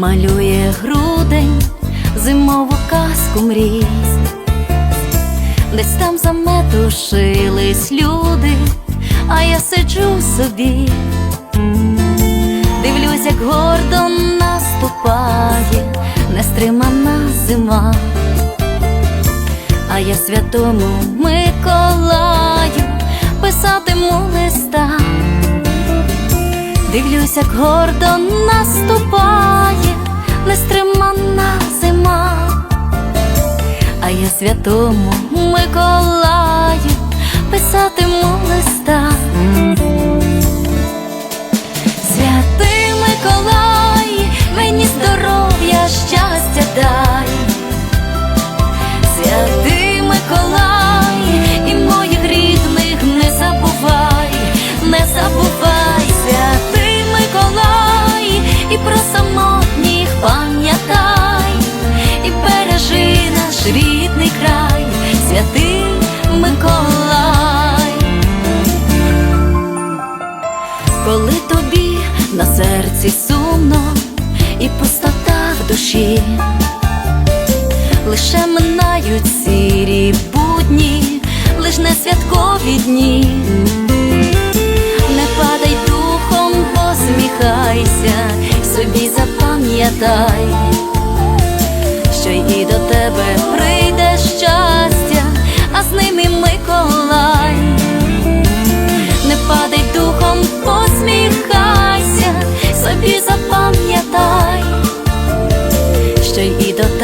малює грудень, зимову казку мрій. Десь там заметушились люди, а я сиджу собі, дивлюсь, як гордо наступає нестримана зима, а я святому Миколаю писатиму листа. Дивлюсь, як гордо наступає святому Миколаю писатиму листа. Святий Миколай, мені здоров'я, щастя дай. Святий Миколай, і моїх рідних не забувай, не забувай, серці сумно і пустота в душі, лише минають сірі будні, лиш не святкові дні. Не падай духом, посміхайся, собі запам'ятай, що й до тебе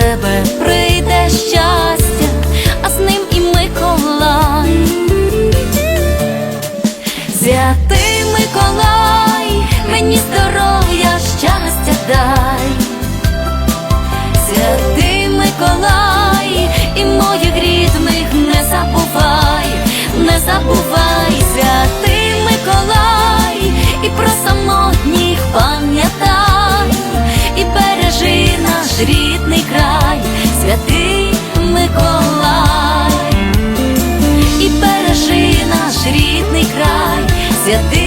тебе прийде щастя, а з ним і Миколай. Святий Миколай, мені здоров'я, щастя дай. Святий Миколай, і моїх рідних не забувай, не забувай, святий